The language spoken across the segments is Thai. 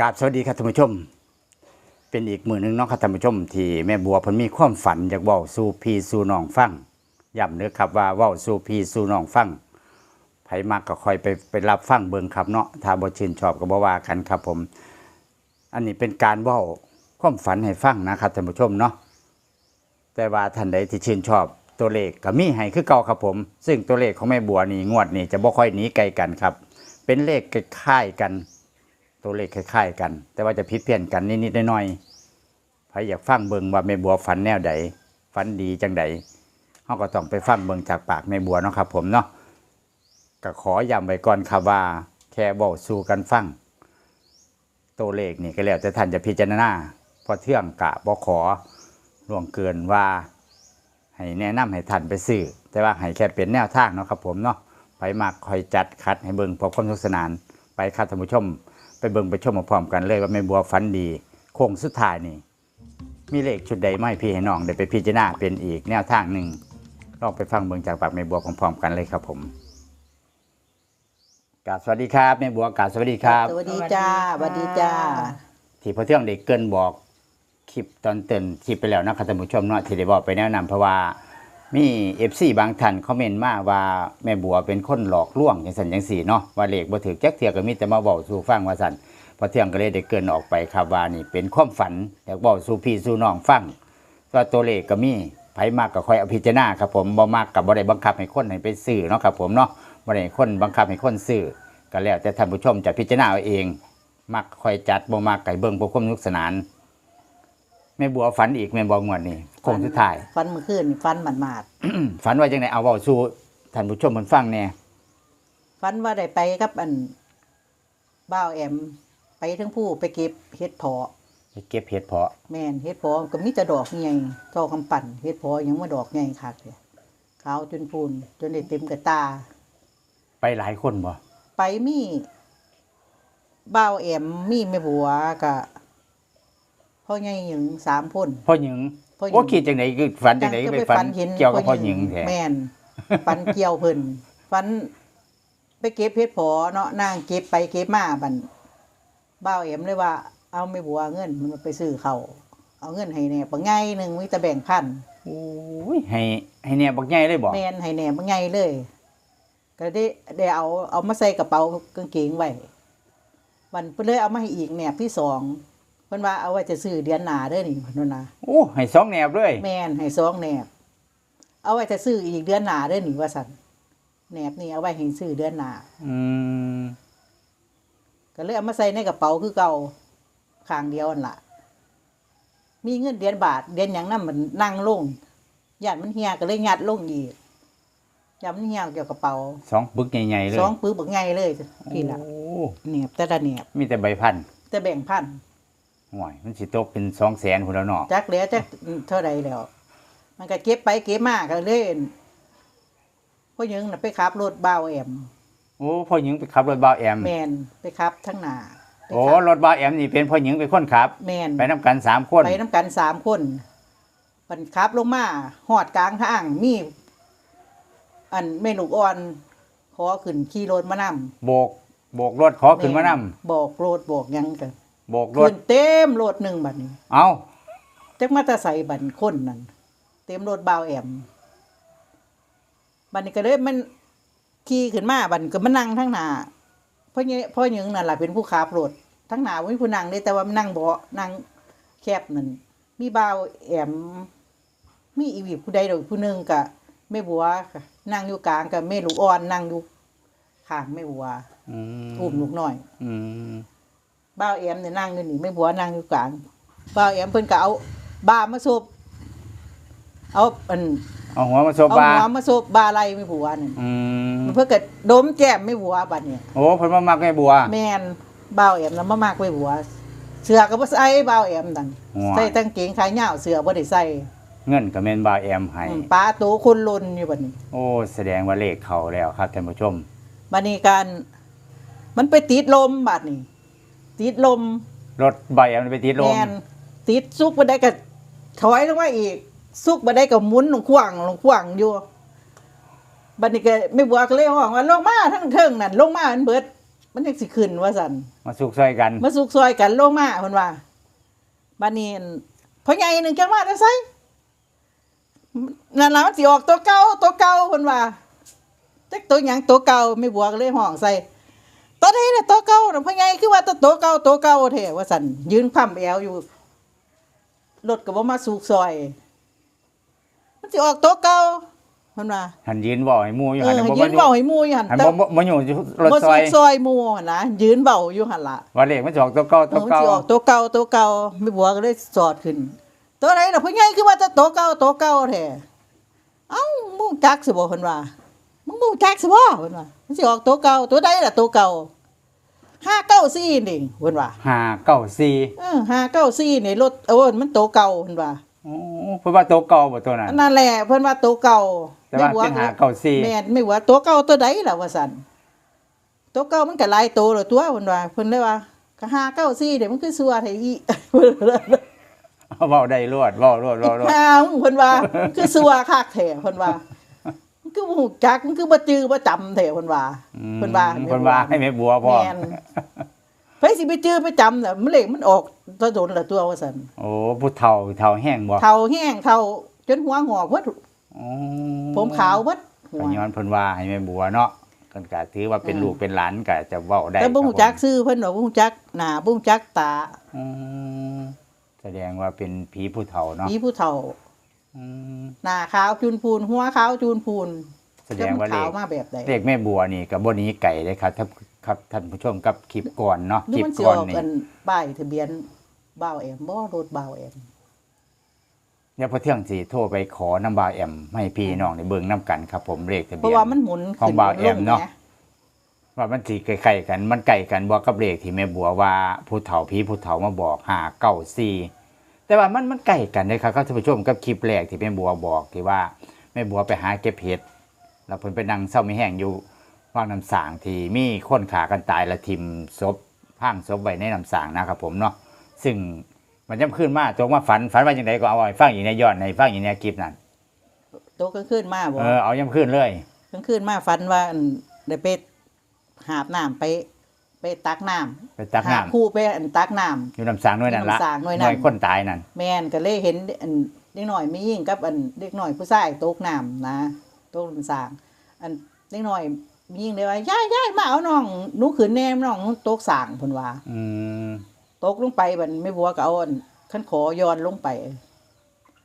กราบสวัสดีครับท่านผู้ชม เป็นอีกมือหนึ่งเนาะครับท่านผู้ชม ที่แม่บัวเพิ่นมีความฝันอยากเว้าสู่พี่สู่น้องฟังย้ำเด้อครับว่าเว้าสู่พี่สู่น้องฟังไผมักก็คอยไปไปรับฟังเบิ่งครับเนาะถ้าบ่ชื่นชอบก็บ่ว่ากันครับผม อันนี้เป็นการเว้าความฝันให้ฟังนะครับท่านผู้ชมเนาะแต่ว่าท่านใดที่ชื่นชอบตัวเลขก็มีให้คือเก่าครับผม ซึ่งตัวเลขของแม่บัวนี่งวดนี้จะบ่ค่อยหนีไกลกันครับ เป็นเลขคล้ายๆกัน ตัวเลขคล้ายๆกัน แต่ว่าจะผิดเพี้ยนกันนิดๆหน่อยๆใครอยากฟังเบิงว่าแม่บัวฝันแนวใดฝันดีจังใดเขาก็ต้องไปฟังเบิงจากปากแม่บัวเนาะครับ ผมเนาะก็ขอย้ำไว้ก่อนครับว่า แค่บอกสู่กันฟังตัวเลขนี่ก็แล้วแต่ท่านจะพิจารณาเพอเที่ยงกะบอขอล่วงเกินว่าให้แนะนำให้ท่านไปซื้อแต่ว่าให้แค่เป็นแนวทางเนาะครับผมเนาะไปมากคอยจัดคัดให้เบิงพอความสนุกสนาน ไปครับท่านผู้ชม เบิ่งไปชมพร้อมๆกันเลยว่าแม่บัวฝันดีโค้งสุดท้ายนี่มีเลขชุดใดไม่พี่ให้น้องได้ไปพิจารณาเป็นอีกแนวทางหนึ่งลองไปฟังเบิ่งจากปากแม่บัวพร้อมๆกันเลยครับผมกราบสวัสดีครับแม่บัวกราบสวัสดีครับ สวัสดีจ้าสวัสดีจ้า ที่พอเที่ยงได้เกรินบอกคลิปตอนเตือนคลิปไปแล้วนะครับท่านผู้ชมเนาะที่ได้บอกไปแนะนำเพราะว่า มีเอฟซีบางท่านคอมเมนต์มาว่าแม่บัวเป็นคนหลอกลวงอย่างสันอย่างสี่เนาะว่าเลขบ่ถือแจ๊กเทียก็มีแต่มาบอกสู่ฟังว่าสันพอเที่ยงก็เลยได้เกินออกไปครับว่านี่เป็นความฝันอยากบอกสู่พี่สู่น้องฟังก็ตัวเลขก็มีไผมากก็คอยอาพิจารณาครับผมบ่มากกับบ่ได้บังคับให้คนให้ไปซื้อเนาะครับผมเนาะบ่ได้ให้คนบังคับให้คนซื้อก็แล้วแต่ท่านผู้ชมจะพิจารณาเอาเอง มักคอยจัดบ่มักไก่เบิ่งบ่ความนุกสนาน แม่บัวฝันอีกแม่บัวงวดนี้โค้งสุดท้าย ฟันเมื่อคืนนี่ฟันหมาดมาดฝันว่าจังไดเอาเว้าสู่ท่านผู้ชมเพิ่นฟังแหน่ๆฟันว่าได้ไปกับอันบ้าวแอม ไปทั้งผู้ไปเก็บเฮ็ดเพาะไปเก็บเห็ดเพาะแม่นเฮ็ดเพาะก็มีแต่ดอกใหญ่ทอคำปั่นเฮ็ดเพาะยังมาดอกใหญ่คักเลยขาวจนพูนจนได้เต็มกระตา ไปหลายคนบ่ไปมีบ้าวแอมมีแม่บัวกะ พ่อใหญ่หญิงสามคน พ่อหญิงพ่อหญิง ว่าคิดจังไดคือฝันจังไดก็ไปฝันเห็นเกี่ยวกับพ่อหญิงแท้แม่นฟันเกี่ยวเพิ่นฟัน ไปเก็บเพชรพอเนาะนางเก็บไปเก็บมาบันบ้าวเอ็มเลยว่า เอาไม่บัวเงินมันไปซื้อเขาวเอาเงินให้แหน่ปังไงหนึ่งมีแต่แบ่งพัน โอ้ยให้ให้แหน่บักใหญ่เลยบ่แมนให้แหน่ปังไงเลย ก็ได้ได้เอาเอามาใส่กระเป๋ากางเกงไว้วันเพิ่นเลยเอามาให้อีกแหนบที่สอง เพิ่นว่าเอาไว้จะซื้อเดือนหน้าเด้อนี่เพิ่นว่านะโอ้ให้สองแหนบเลยแมนให้สองแหนบ เอาไว้จะซื้ออีกเดือนหน้าเด้อนี่ว่าสันแหนบนี่เอาไว้ให้ซื้อเดือนหน้าอืมก็เลยเอามาใส่ในกระเป๋าคือเก่าข้างเดียวนั่นล่ะ มีเงินเดือนบาทเดือนหยังนั่นมันนั่งลงญาติมันเฮียก็เลยยัดลงอีกยามันเฮียเกี่ยวกระเป๋าสองปึกใหญ่ๆเลยสองปื้อบักไงเลยพี่ละโอ้เนียบแต่ละเนียบมีแต่ใบพันแต่แบ่งพัน ห่วยมันสิตกเป็น200,000พุ่นแล้วเนาะจักเหลือจักเท่าใดแล้ว มันก็เก็บไปเก็บมาก็เลยพ่อยังน่ะไปขับรถบ้าวแอมโอ้พ่อหญิงไปขับรถบ่าวแอมแมนไปขับทั้งหน้าไปโอ้ขับรถบ่าวแอมนี่เป็นพ่อหญิงเป็นคนขับ แมนไปนํกันสามคนไปน้ำกันสามคนปันขับลงมาหอดกลางทางมี อันแม่ลูกอ่อนขอขึ้นขี่รถมานำโบกโบกรถขอขึ้นมานำบอกโรดบอกหยังกัน โบกรขึ้ถนเต็มรถหนึ่งบัดนี้เอาจักมาแตาใส่บัดคนนั่นเต็มรถบ่าวแอมบัดนี้ก็เลยมันขี่ขึ้นมาบัดนี้ก็มานั่งทั้งหน้าพ่อเนพ่อหยังนั่นแหละเป็นผู้ขับรถทั้งหน้าไม่มีผู้นั่งเลยแต่ว่ามันนั่งเบาะนั่งแคบนั่นมีบ่าวแอม มีอีวีผู้ใดดอกผู้หนึงกับแม่บัวค่ะนั่งอยู่กลางกับแม่ลูกอ่อนนั่งอยู่ข้างแม่บัวอืมอุ้มลูกน้อย อืม บ้าวแอมเนี่ยนั่งอยู่นี่แม่บัวนั่งอยู่กลางบ้าวแอมเพิ่นก็เอาบ้ามาซบเอาอันเอาหัวมาโซเอาบาหัวมาซบบาไหลแม่บัวนั่นอืมมันเพิ่นก็ดมแก้มแม่บัวบัดเนี่ยโอ้เพิ่นมามักแม่บัว แม่นบ้าวแอมนำมามากแม่บัว เสื้อก็บ่ใส่บ้าวแอมนั่นว้าใส่กางเกงขายาวเสื้อบ่ได้ใส่เงินก็แม่นบ่าวแอมให้ อืมป้าโตคนลนอยู่บัดนี้ โอ้แสดงว่าเลขเข้าแล้วครับท่านผู้ชม บัดนี้การมันไปติดลมบัดนี้ ติดลมรถบ่าวแอมไปติดลแมมนติดซุกบันไดก็ถอยลงมาอีก ซุกบันไดก็หมุนลงขวางลงขวางอยู่บัดนี้ก็ไม่บัวก็เลยห้องว่าลงมาทั้งเทิงนั่นลงมาอันเบิด มันยังสิขึ้นว่าซั่นมาสุกซอยกัน มาสุกซอยกันลงมาเพิ่นว่าบัดนี้อั่นพ่อใหญ่หนึงจังว่าจังไสนั่นล่ะมันสิออกตัวเก่าตัวเก่าเพิ่นว่าจักตัวหยังตัวเก่าไม่บวกเลยห้องใส่ ตัวใดล่ะตัวเก่าน่ะพ่อใหญ่คือว่าตัวตัวเก่าตัวเก่าแท้ว่าซั่นยืนค้ำแอวอยู่รถก็บ่มาสุกซอย มันสิออกตัวเก่าเพิ่นว่าหันยืนบอกให้หมู่อยู่เอหันอบ่ยืมานอยู่เว้าให้หมู่อยู่หั่นหันแต่บ่บ่บ่อยู่รถบ่ซอยสุกซอยหมู่หั่นนะยืนเว้าอยู่หั่นล่ะ ว่าเลขมันจะออกตัวเก่าเอตัวอมันเก่าสิออกตัวเก่าตัวเก่าไม่บัวก็เลยสอดขึ้น ตัวไหนล่ะพ่อใหญ่คือว่าจะตัวเก่าตัวเก่าแท้เอ้ามึงจักสิบ่เพิ่นว่ามึงบ่จักสิบ่เพิ่นว่ามันสิออกตัวเก่าตัวใดล่ะตัวเก่า 594นี่เพิ่นว่าห้าเก้าสี่เออ594นี่รถเออมันตัวเก่าเพิ่นว่าโอ้เพิ่นว่าตัวเก่าบ่ตัวนั้นอันนั่นแหละเพิ่นว่าตัวเก่าแต่ว่าเป็นแม่ห้าเก้าสี่แม่นไม่ว่าตัวเก่าตัวใดล่ะว่าซั่นตัวเก่ามันก็หลายตัวแล้วตัวเพิ่นว่าเพิ่นเลยว่าก็594เดี๋ยวมันคือสัวไทอีเอาเว้าได้รวดเว้ารวดเว้ารวดอ้าวเพิ่นว่ามันคือสัวคักแท้เพิ่นว่ามัน คือบ่ฮู้จักมันคือบ่จื้อบ่จำแท้เพิ่นว่า อืมเพิ่นว่า เพิ่นว่าให้แม่บัวพอแม่นไผสิไปจื้อไปจำน่ะมันเลขมันออกตัวโดนละตัวว่าซั่นโอ้ผู้เฒ่าเฒ่าแห้งบ่เฒ่าแห้งเฒ่าจนหัวงอกหมดโอ้ผมขาวหมดหัวก็ย้อนเพิ่นว่าให้แม่บัวเนาะเพิ่นก็ถือว่าเป็นอืมลูกเป็นหลานก็จะเว้าได้แต่บ่ฮู้จักครับชื่อเพิ่นดอกบ่ฮู้จักหน้าบ่ฮู้จักตาผมอืมแสดงว่าเป็นผีผู้เฒ่าเนาะมีผู้เฒ่า อืมหน้าขาวจูนพูนหัวขาวจูนพูนแสดงว่าเลขาวขมาแบบใดเลขแม่บัวนี่ก็บ่หนีไก่เลยครับท่านครับท่านผู้ชมกับคลิปก่อนเนาะหรืคอลิปมันสิก่ออนอกนี่กันป้ายทะเบียนบ่าวแอมบ่รถบ่าวแอมเดี๋ยวพอเที่ยงสิโทรไปขอน้ำบาวแอมให้พี่น้องได้เบิ่งนํกันครับ ผมเลขทะเพเบียราะน ว่ามันหมุนของขึ้นบ่าวลแอมเนาะไงว่ามันสิใกล้ๆกัน มันใกล้กันบ่กับเลขที่แม่บัวว่าผู้เฒ่าผีผู้เฒ่ามาบอก594 แต่ว่ามันมันใกล้กันเลยครับท่านผู้ชมกับคลิปแรกที่แม่บัวบอกที่ว่าแม่บัวไปหาเก็บเห็ดแล้วเพิ่นไปนั่งเศร้ามีแห้งอยู่ว่างน้ำสางที่มีคนขากันตายและทิมศพพังศพไว้ในน้ำสางนะครับผมเนาะซึ่งมันย่ำขึ้นมาตรงว่าฝันฝันว่าอย่างไรก็เอาไว้ฟังอยู่ในย้อนในฟังอยู่ในคลิปนั่นโตกลางคืนมาบ่เออเอาย่ำขึ้นเลยกลางคืนมาฝันว่าอั่นได้ไปหาบน้ำไป ไปตักน้ำไปตักหาน้ำคู่ไปอันตักน้ำ อยู่น้ำสางด้วยนั่นละอยู่น้ำสางหน่วยนั้น คนตายนั่นแม่นก็เลยเห็นอันเด็กหน่อยมียิ่งกับอันเด็กหน่อยผู้ชายตกน้ำนะตกน้ำสางอันเด็กหน่อยมียิ่งเลยว่าย่ายย่ายมาเอาน้องหนูขืนแนมน้องหนูตกสางเพิ่นว่าอืมตกลงไปมันไม่บัวก็เอาอันขั้นขอย้อนลงไป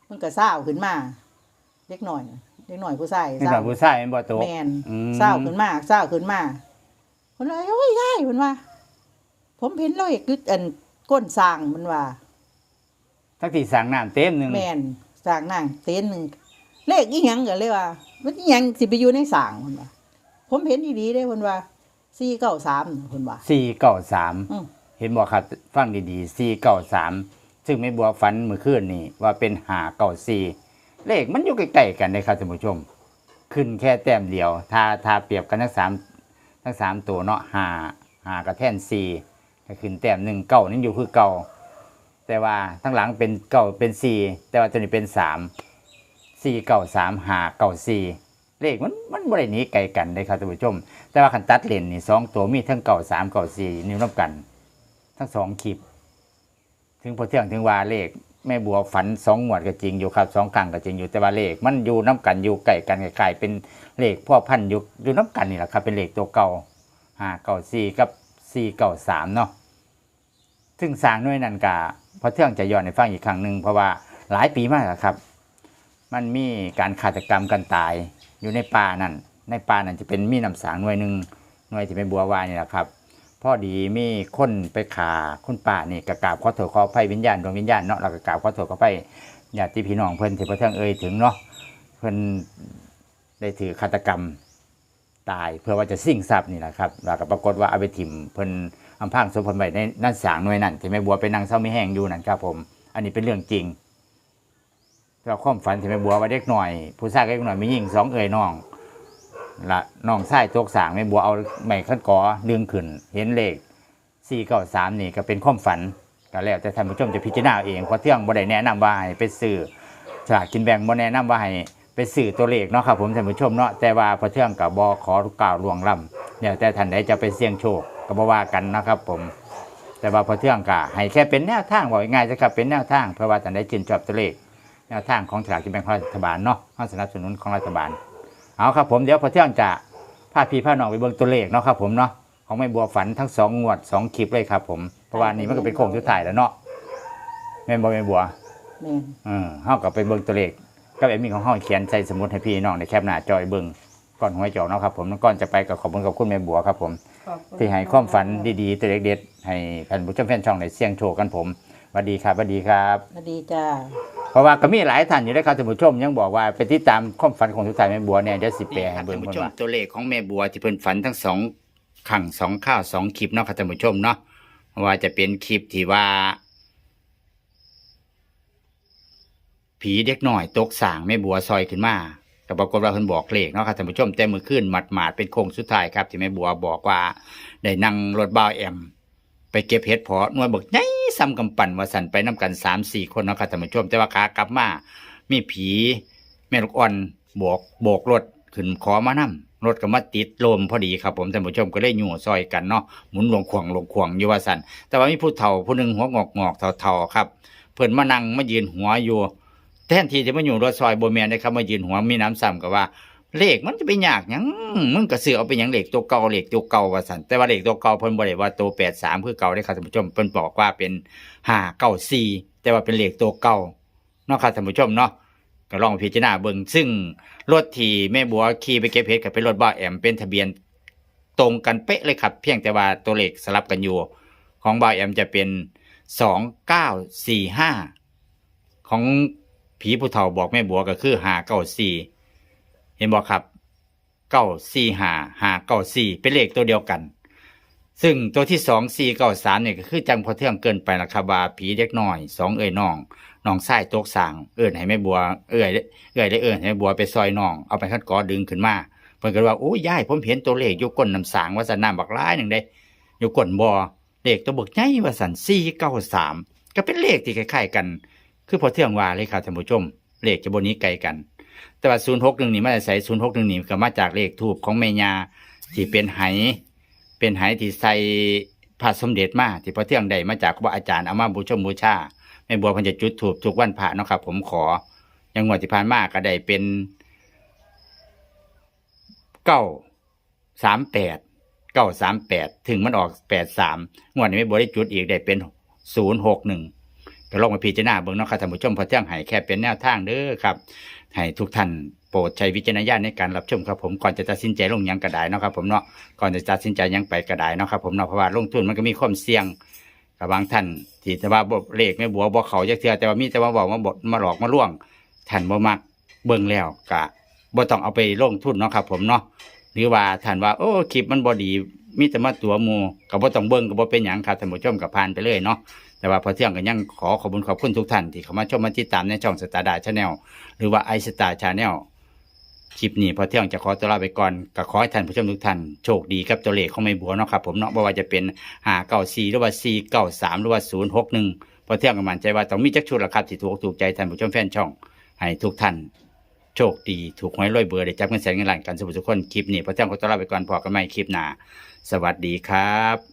มันก็เศร้าวขึ้นมาเด็กหน่อยเด็กหน่อยผู้ชายนี่เศแบร้าบผู้ชายเป็นบ่โตะแมนอืม เศร้าวขึ้นมาเศร้าวขึ้นมา คนเลยโอ้ยยายมันว่า ผมเห็นเราเอกอันก้นสร้างมันว่าทั้งที่สางน้ำเต็มหนึงแมนสร้างนั่งเต้นหนึ่งเลขอีหยังกันเลยว่า มันอีหยังสิไปอยู่ในสร้างมันว่า ผมเห็นดีๆได้คนว่าสี่เก้าสามคนว่า สี่เก้าสามอืม เห็นบอกครับฟังดีๆสี่เก้าสามซึ่งไม่บัวฝันเมื่อคืนนี่ว่าเป็นหาเก้าสี่เลขมันอยู่ใกล้ๆกันเลยครับท่านผู้ชม ขึ้นแค่แต้มเดียวถ้าถ้าเปรียบกันทั้งสาม ทั้งสามตัวเนาะหาหากระแท่นสี่ก็ขึ้นแต้มหนึ่งเก้านี่อยู่คือเก้าแต่ว่าทั้งหลังเป็นเก้าเป็นสี่แต่ว่าตัวนี้เป็นสามสี่เก้าสามหาเก้าสี่เลขมันมันบริหนีไกลกันเลยครับท่านผู้ชม แต่ว่าขันตัดเลนนี่สองตัวมีทั้งเก่าสามเก่าสี่นิ้วนับกัน ทั้งสองคลิปถึงพอเที่ยงถึงว่าเลข แม่บัวฝันสองหมวดก็จริงอยู่ครับสองครั้งก็จริงอยู่แต่ว่าเลข มันอยู่น้กันอยู่ใกล้กันคล้เป็นเลขพ่อพันอยู่อยู่น้กันนี่แหละครับ เป็นเลขตัวเก่าห้าเก่าสี่กับสี่เก่าสามเนาะซึ่งสร้างหน่วยนันกะพอเที่ยงจะย้อนในฟังอีกครั้งหนึ่งเพราะว่าหลายปีมากแล้วครับ มันมีการฆาตกรรมกันตายอยู่ในป่านั่นในป่านั่นจะเป็นมีน้ำสางหน่วยหนึ่งหน่วยที่เป็นบัววายนี่แหละครับ พ่อดีมีคนไปขาคุณป่านี่กระกาบขอโทษขออภัยวิญญาณดวงวิญญาณเนาะเรากระกาบขอโทษขออภัยญาติพี่น้องเพิ่นที่พระเทืองเอ่ยถึงเนาะเพิ่นได้ถือฆาตกรรมตายเพื่อว่าจะสิ่งทรัพย์นี่แหละครับแล้วก็ปรากฏว่าเอาไปถิ่มเพิ่นอำพางศพเพิ่นไว้ในนั่นสางหน่วยนั่นที่แม่บัวไปนั่งเศร้าไม่แห้งอยู่นั่นครับผม อันนี้เป็นเรื่องจริงเราความฝันที่แม่บัวว่าเด็กหน่อย ผู้ชายกับเด็กหน่อยมียิ่งสองเอ่ยน้อง ละน้องชายตกสางไม่บัวเอาไม้ขั้นกอดึงขึ้น เห็นเลขสี่เก้าสามนี่ก็เป็นความฝันก็แล้วแต่ท่านผู้ชมจะพิจารณาเองเพราะเที่ยงบ่ได้แนะนำว่าให้ไปซื้อฉลากกินแบ่งบ่แนะนำว่าให้ไปซื้อตัวเลขเนาะครับผมท่านผู้ชมเนาะแต่ว่าพอเที่ยงกับบอขอกล่าวลวงล้ำเดี๋ยวแต่ท่านใดจะไปเสี่ยงโชคก็บ่ว่ากันนะครับผม แต่ว่าพอเที่ยงกะให้แค่เป็นแนวทางบอกง่ายๆจะครับเป็นแนวทางเพราะว่าแต่ได้จินจอบตัวเลขแนวทางของฉลากกินแบ่งของรัฐบาลเนาะข้าสนับสนุนของรัฐบาล เอาครับผมเดี๋ยวพอเที่ยงจะพาพี่พาน้องไปเบิ่งตัวเลขเนาะครับผมเนาะของแม่บัวฝันทั้งสองงวดสองคลิปเลยครับ ผมเพราะว่านี่มันก็เป็นโค้งสุดท้ายแล้วเนาะแม่นบ่แม่บัวแม่นเออเฮากับไปเบิ่งตัวเลขก็แบบมีของเฮาเขียนใส่สมุดให้พี่น้องในแคปหน้าจอยเบิ่งก่อนหวยจอกเนาะครับผมแล้วก่อนจะไปก็ขอบคุณกับคุณแม่บัวครับผมที่ให้ความฝันดีๆตัวเด็ดๆให้ท่านผู้ชมแฟนช่องในเสี่ยงโชคกันผม สวัสดีครับสวัสดีครับ สวัสดีจ้าเพราะว่าก็มีหลายท่านอยู่ด้วยครับท่านผู้ชม ยังบอกว่าไปติดตามความฝันของทุกท่านแม่บัวเนี่ยเดี๋ยวสิแปลให้เบิ่งท่านผู้ชมตัวเลขของแม่บัวที่เพิ่นฝันทั้งสองขังสองข้าวสองคลิปเนาะครับท่านผู้ชมเนาะว่าจะเป็นคลิปที่ว่า ผีเด็กหน่อยตกสางแม่บัวซอยขึ้นมาแต่ปรากฏว่าเพิ่นบอกเลขเนาะครับท่านผู้ชมแต่มือขึ้นหมัดหมาดๆเป็นโค้งสุดท้ายครับที่แม่บัวบอกว่าได้นั่งรถบ้าวแอม ไปเก็บเห็ดพอหน่วยบอกไงซ้ำกำปั่นว่าสันไปน้กันสามสี่คนนะครับท่านผู้ชมแต่ว่าขากลับมามีผีแม่ลูกอ่อนโบกโบกรถขึ้นขอมานํรถก็มาติดลมพอดีครับผมท่านผู้ชมก็เลยอยู่ซอยกันเนาะหมุนหลงขวงหลงขวงอยู่ว่าสันแต่ว่ามีผู้เฒ่าผู้หนึ่งหัวงอกงอกเฒ่าๆครับ เพิ่อนมานั่งมายืนหัวอยู่แทนที่จะมาอยู่รถซอยโบแมนได้ครับมายืนหัวมีน้ำซ้ำกับว่า เลขมันจะไปยากหยังมึงก็ซื้อเอาไปหยังเลขตัวเก่าเลขตัวเก่าว่าสันแต่ว่าเลขตัวเก่าเพิ่นบ่ได้ว่าตัวแปดสามคือเก่าได้ครับท่านผู้ชมเพิ่นบอกว่าเป็นห้าเก้าสี่แต่ว่าเป็นเลขตัวเก่าเนาะครับท่านผู้ชมเนาะก็ลองพิจารณาเบิ่งซึ่งรถที่แม่บัวขี่ไปเก็บเห็ดกับเป็นรถบ้าแอมเป็นทะเบียนตรงกันเป๊ะเลยครับ เพียงแต่ว่าตัวเลขสลับกันอยู่ ของบ้าแอมจะเป็นสองเก้าสี่ห้าของผีผู้เฒ่าบอกแม่บัวก็คือห้าเก้าสี่ เห็นบอกครับเก้าสี่หาหาเก้าสี่เป็นเลขตัวเดียวกัน ซึ่งตัวที่สองสี่เก้าสามเนี่ยก็คือจังพอเที่ยงเกินไปละครับว่าผีเล็กน้อยสองเอ่ยน้องน้องไส้ตกสางเอื่นให้แม่บัว เอื่อยเอื่อยได้เอื่นให้แม่บัวไปซอยน้องเอาไปขั้นกอดึงขึ้นมาเพิ่นก็ว่าโอ้ยยายผมเห็นตัวเลขอยู่ก้นน้ำสางว่าสันน้ำบักร้ายหนึ่งได้อยู่ก้นบ่อเลขตัวบกใหญ่ว่าสันสี่เก้าสามก็เป็นเลขที่คล้ายๆกัน คือพอเที่ยงว่าเลยครับท่านผู้ชมเลขจะบนนี้ไกลกัน แต่ว่าศูนย์หกหนึ่งนี่มาใส่ศูนย์หกหนึ่งนี่ก็มาจากเลขทูบของแม่าที่เป็นไหเป็นไหที่ใส่พระสมเด็จมาที่พระเที่ยงใดมาจากครูบาอาจารย์เอามาบูชมบูชาแม่บัวเพันจะจุดถูบทุกวันพระเนาะครับ ผมขออย่างงวดที่ผ่านมาก็ได้เป็นเก้าสามแปดเก้าสามแปดถึงมันออกแปดสามงวดนี้แม่บัวได้จุดอีกได้เป็นศูนย์หกหนึ่งก็ลองมาพิจารณาเบิ่งเนาะครับท่านผู้ชมพระเที่ยงให้แค่เป็นแนวทางเด้อครับ ให้ทุกท่านโปรดใช้วิจารณญาณในการรับชมครับผมก่อนจะตัดสินใจลงยังกระไดเนาะครับผมเนาะก่อนจะตัดสินใจยังไปกระไดเนาะครับผมเนาะเพราะว่าลงทุนมันก็มีความเสี่ยงกับบางท่านที่แต่ว่าบ่เลขไม่บัวบ่เขาจักเทื่อแต่ว่ามีแต่ว่าบอกมาบดมาหลอกมาล่วงท่านบ่มักเบิ่งแล้วกะบ่ต้องเอาไปลงทุนเนาะครับผมเนาะหรือว่าท่านว่าโอ้คลิปมันบ่ดีมีแต่มาตัวมูก็บ่ต้องเบิ่งก็บ่เป็นหยังครับท่านผู้ชมก็ผ่านไปเลยเนาะ แต่ว่าพอเที่ยงก็ยังขอขอบคุณขอบคุณทุกท่านที่เข้ามาชมมาติดตามในช่องสตาร์ดาชาแนลหรือว่าไอสตาร์ชาแนลคลิปนี้พอเที่ยงจะขอตัวลาไปก่อนก็ขอให้ท่านผู้ชมทุกท่านโชคดีกับตัวเลขของไม่บัวเนาะครับผมเนาะไม่ว่าจะเป็นหาเก้าสี่หรือว่าสี่เก้าสามหรือว่าศูนย์หกหนึ่งพอเที่ยงก็มั่นใจว่าต้องมีจักชุดละครับที่ถูกอกถูกใจท่านผู้ชมแฟนช่องให้ทุกท่านโชคดีถูกหวยรวยเบอร์ได้จับเงินแสนเงินล้านกันสุขทุกคนคลิปนี้พอเที่ยงขอตัวลาไปก่อนพอกันใหม่คลิปหน้าสวัสดีครับ